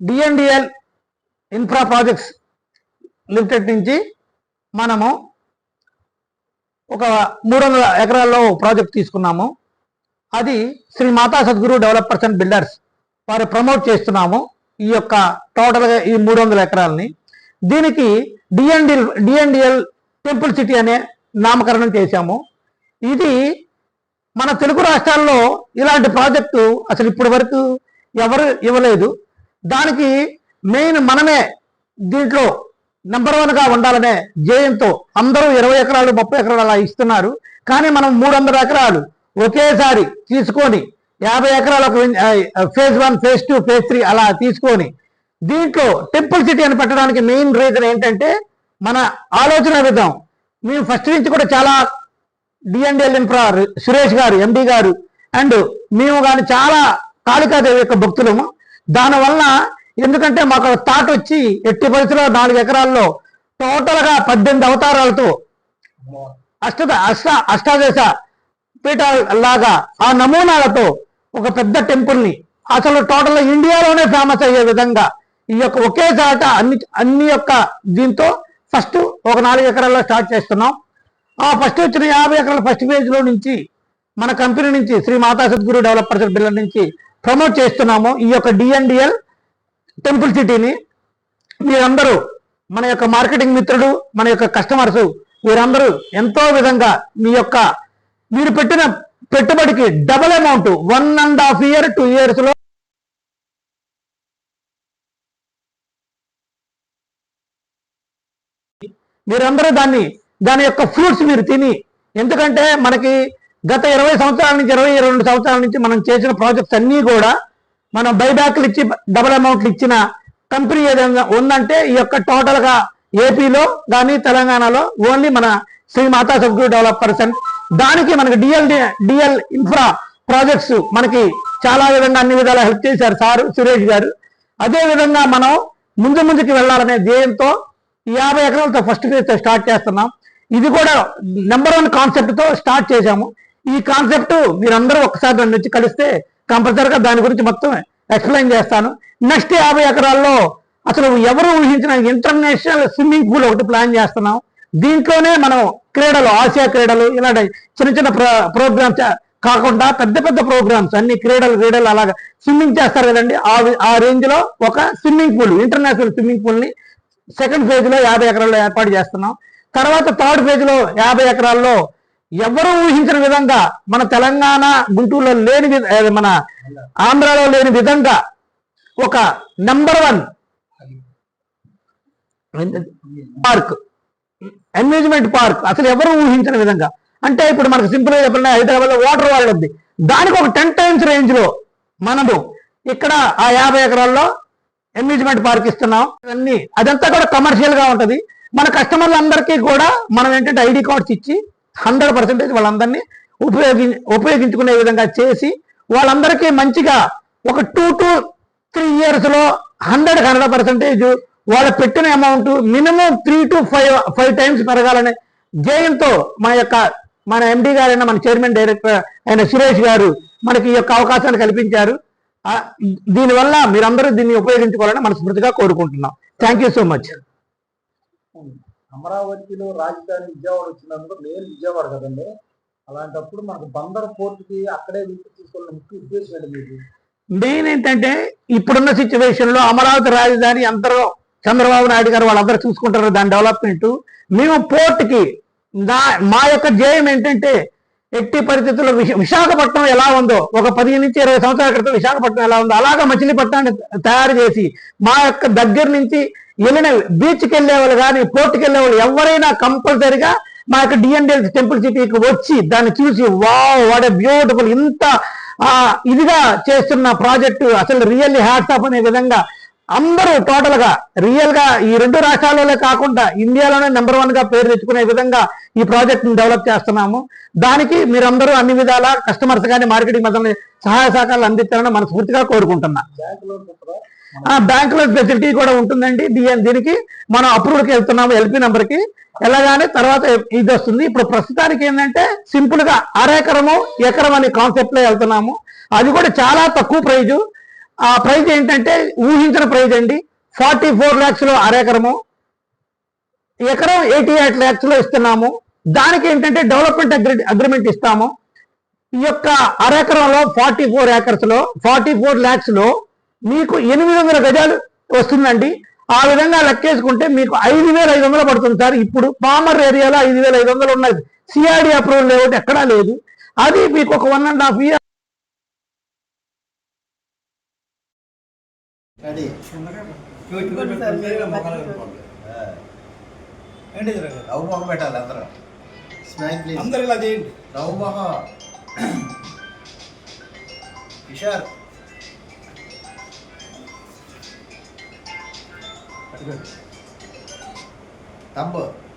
డిఎన్డిఎల్ infra projects limited నుంచి మనము ఒక మూడు వందల ఎకరాల్లో ప్రాజెక్ట్ తీసుకున్నాము. అది Shri Mata Sadguru developers and builders వారు ప్రమోట్ చేస్తున్నాము ఈ యొక్క టోటల్గా ఈ మూడు వందల ఎకరాలని. దీనికి డిఎన్డిఎల్ డిఎన్డిఎల్ టెంపుల్ సిటీ అనే నామకరణం చేశాము. ఇది మన తెలుగు రాష్ట్రాల్లో ఇలాంటి ప్రాజెక్టు అసలు ఇప్పటి వరకు ఎవరు ఇవ్వలేదు. దానికి మెయిన్ మనమే దీంట్లో నెంబర్ వన్గా ఉండాలనే జయంతో అందరూ ఇరవై ఎకరాలు ముప్పై ఎకరాలు అలా ఇస్తున్నారు. కానీ మనం మూడు వందల ఎకరాలు ఒకేసారి తీసుకొని యాభై ఎకరాలు ఒక phase one phase two phase three అలా తీసుకొని దీంట్లో టెంపుల్ సిటీ అని పెట్టడానికి మెయిన్ రీజన్ ఏంటంటే మన ఆలోచన విధానం. మేము ఫస్ట్ నుంచి కూడా చాలా డిఎన్డిఎల్ ఇన్ఫ్రా సురేష్ గారు ఎండి గారు అండ్ మేము కానీ చాలా కాళికాదేవి యొక్క భక్తులము. దానివల్ల ఎందుకంటే మాకు తాట వచ్చి ఎట్టి పరిస్థితుల్లో నాలుగు ఎకరాల్లో టోటల్గా పద్దెనిమిది అవతారాలతో అష్ట అష్ట అష్టాదశ పీఠ లాగా ఆ నమూనాలతో ఒక పెద్ద టెంపుల్ని అసలు టోటల్ ఇండియాలోనే ఫేమస్ అయ్యే విధంగా ఈ యొక్క ఒకే చాట అన్ని అన్ని యొక్క దీంతో ఫస్ట్ ఒక నాలుగు ఎకరాల్లో స్టార్ట్ చేస్తున్నాం. ఆ ఫస్ట్ వచ్చిన యాభై ఎకరాల ఫస్ట్ పేజ్లో నుంచి మన కంపెనీ నుంచి శ్రీ మాతా సద్గురు డెవలపర్స్ బిల్డర్ నుంచి ప్రమోట్ చేస్తున్నాము ఈ యొక్క డిఎన్డిఎల్ టెంపుల్ సిటీని. మీరందరూ మన యొక్క మార్కెటింగ్ మిత్రుడు మన యొక్క కస్టమర్స్ వీరందరూ ఎంతో విధంగా మీ యొక్క మీరు పెట్టిన పెట్టుబడికి double amount one and half year two ఇయర్స్లో మీరందరూ దాన్ని దాని యొక్క ఫ్రూట్స్ మీరు తిని ఎందుకంటే మనకి గత ఇరవై సంవత్సరాల నుంచి ఇరవై రెండు సంవత్సరాల నుంచి మనం చేసిన ప్రాజెక్ట్స్ అన్నీ కూడా మనం బైబ్యాక్లు ఇచ్చి డబుల్ అమౌంట్లు ఇచ్చిన కంపెనీ ఏదైనా ఉందంటే ఈ యొక్క టోటల్గా ఏపీలో కానీ తెలంగాణలో ఓన్లీ మన శ్రీ మాతా సబ్గ్రూ డెవలపర్స్ అండ్ దానికి మనకి డిఎల్ డిఎల్ ఇన్ఫ్రా ప్రాజెక్ట్స్ మనకి చాలా విధంగా అన్ని విధాలా హెల్ప్ చేశారు సారు సురేష్ గారు. అదే విధంగా మనం ముందు ముందుకు వెళ్ళాలనే ధ్యేయంతో ఈ యాభై ఎకరాలతో ఫస్ట్ ఫేజ్తో స్టార్ట్ చేస్తున్నాం. ఇది కూడా నెంబర్ వన్ కాన్సెప్ట్తో స్టార్ట్ చేశాము. ఈ కాన్సెప్ట్ మీరందరూ ఒకసారి నన్ను వచ్చి కలిస్తే కంపల్సరీగా దాని గురించి మొత్తం ఎక్స్ప్లెయిన్ చేస్తాను. నెక్స్ట్ యాభై ఎకరాల్లో అసలు ఎవరు ఊహించిన ఇంటర్నేషనల్ స్విమ్మింగ్ పూల్ ఒకటి ప్లాన్ చేస్తున్నాం. దీంట్లోనే మనం క్రీడలు ఆసియా క్రీడలు ఇలాంటి చిన్న చిన్న ప్రోగ్రామ్స్ కాకుండా పెద్ద పెద్ద ప్రోగ్రామ్స్ అన్ని క్రీడలు క్రీడలు అలాగా స్విమ్మింగ్ చేస్తారు కదండి. ఆ ఆ రేంజ్లో ఒక స్విమ్మింగ్ పూల్ ఇంటర్నేషనల్ స్విమ్మింగ్ పూల్ని సెకండ్ ఫేజ్లో యాభై ఎకరాల్లో ఏర్పాటు చేస్తున్నాం. తర్వాత థర్డ్ ఫేజ్లో యాభై ఎకరాల్లో ఎవరు ఊహించిన విధంగా మన తెలంగాణ గుంటూరులో లేని మన ఆంధ్రాలో లేని విధంగా ఒక number one park amusement park అసలు ఎవరు ఊహించిన విధంగా? అంటే ఇప్పుడు మనకు సింపుల్గా చెప్పిన హైదరాబాద్లో వాటర్ వాల్ ఉంది. దానికి ఒక టెన్ టైమ్స్ రేంజ్లో మనము ఇక్కడ ఆ యాభై ఎకరాల్లో అమ్యూజ్మెంట్ పార్క్ ఇస్తున్నాం. ఇవన్నీ అదంతా కూడా కమర్షియల్గా ఉంటది. మన కస్టమర్లందరికీ కూడా మనం ఏంటంటే ఐడి కార్డ్స్ ఇచ్చి హండ్రెడ్ పర్సెంటేజ్ వాళ్ళందరినీ ఉపయోగి ఉపయోగించుకునే విధంగా చేసి వాళ్ళందరికీ మంచిగా ఒక టూ టు త్రీ ఇయర్స్లో హండ్రెడ్ హండ్రెడ్ పర్సెంటేజ్ వాళ్ళు పెట్టిన amount minimum three to five five times పెరగాలనే ధ్యేయంతో మా యొక్క మన ఎండి గారైన మన చైర్మన్ డైరెక్టర్ అయిన సురేష్ గారు మనకి ఈ యొక్క అవకాశాన్ని కల్పించారు. దీనివల్ల మీరందరూ దీన్ని ఉపయోగించుకోవాలని మనస్ఫూర్తిగా కోరుకుంటున్నాం. థ్యాంక్ యూ సో మచ్ అమరావతిలో రాజధాని విజయవాడ వచ్చినందుకు మెయిన్ విజయవాడ కదండి. అలాంటప్పుడు మనకు బందర్ పోర్టుకి అక్కడే వింపు తీసుకోవాలని ముఖ్య ఉద్దేశం ఏంటి మీకు? మెయిన్ ఏంటంటే ఇప్పుడున్న సిచ్యువేషన్లో అమరావతి రాజధాని అందరూ చంద్రబాబు నాయుడు గారు వాళ్ళందరూ చూసుకుంటారు దాని డెవలప్మెంట్ మేము పోర్టుకి నా మా యొక్క ధ్యేయం ఏంటంటే ఎట్టి పరిస్థితుల్లో విశాఖపట్నం ఎలా ఉందో ఒక పదిహేను నుంచి ఇరవై సంవత్సరాల క్రితం విశాఖపట్నం ఎలా ఉందో అలాగా మచిలీపట్నాన్ని తయారు చేసి మా యొక్క దగ్గర నుంచి వెళ్ళిన బీచ్కి వెళ్ళే వాళ్ళు కానీ పోర్ట్కి వెళ్ళే వాళ్ళు ఎవరైనా కంపల్సరిగా మా యొక్క డిఎన్డిఎల్ టెంపుల్ సిటీకి వచ్చి దాన్ని చూసి వావ్ వాట్ బ్యూటిఫుల్ ఇంత ఇదిగా చేస్తున్న ప్రాజెక్టు అసలు రియల్లీ హ్యాట్స్ ఆఫ్ అనే విధంగా అందరూ టోటల్గా రియల్గా ఈ రెండు రాష్ట్రాలలో కాకుండా ఇండియాలోనే నెంబర్ వన్గా పేరు తెచ్చుకునే విధంగా ఈ ప్రాజెక్ట్ని డెవలప్ చేస్తున్నాము. దానికి మీరందరూ అన్ని విధాల కస్టమర్స్ కానీ మార్కెటింగ్ మధ్య సహాయ సహకారాలు అందించాలని మనస్ఫూర్తిగా కోరుకుంటున్నా. బ్యాంక్లో ఫెసిలిటీ కూడా ఉంటుందండి. దీ- దీనికి మనం అప్రూవల్కి వెళ్తున్నాము ఎల్పి నెంబర్కి. వెళ్ళగానే తర్వాత ఇది వస్తుంది. ఇప్పుడు ప్రస్తుతానికి ఏంటంటే సింపుల్గా అరెకరము ఎకరం అనే కాన్సెప్ట్లో వెళ్తున్నాము. అది కూడా చాలా తక్కువ ప్రైజు. ఆ ప్రైజ్ ఏంటంటే ఊహించిన ప్రైజ్ అండి. ఫార్టీ ఫోర్ ల్యాక్స్లో అరెకరము. ఎకరం ఎయిటీ ఎయిట్ ల్యాక్స్లో ఇస్తున్నాము. దానికి ఏంటంటే డెవలప్మెంట్ అగ్రి అగ్రిమెంట్ ఇస్తాము. ఈ యొక్క అరెకరంలో ఫార్టీ ఫోర్ ఏకర్స్లో ఫార్టీ ఫోర్ ల్యాక్స్లో మీకు ఎనిమిది వందల గజాలు వస్తుందండి. ఆ విధంగా లెక్కేసుకుంటే మీకు ఐదు వేల ఐదు వందలు పడుతుంది సార్. ఇప్పుడు పామర్ ఏరియాలో ఐదు వేల ఐదు వందలు ఉన్నది సిఆర్డి అప్రూవల్ లేఅవుట్ ఎక్కడా లేదు. అది మీకు ఒక వన్ అండ్ హాఫ్ ఇయర్ పెట్టాలి అందరూ. ఇలా చేయండి. Tambah.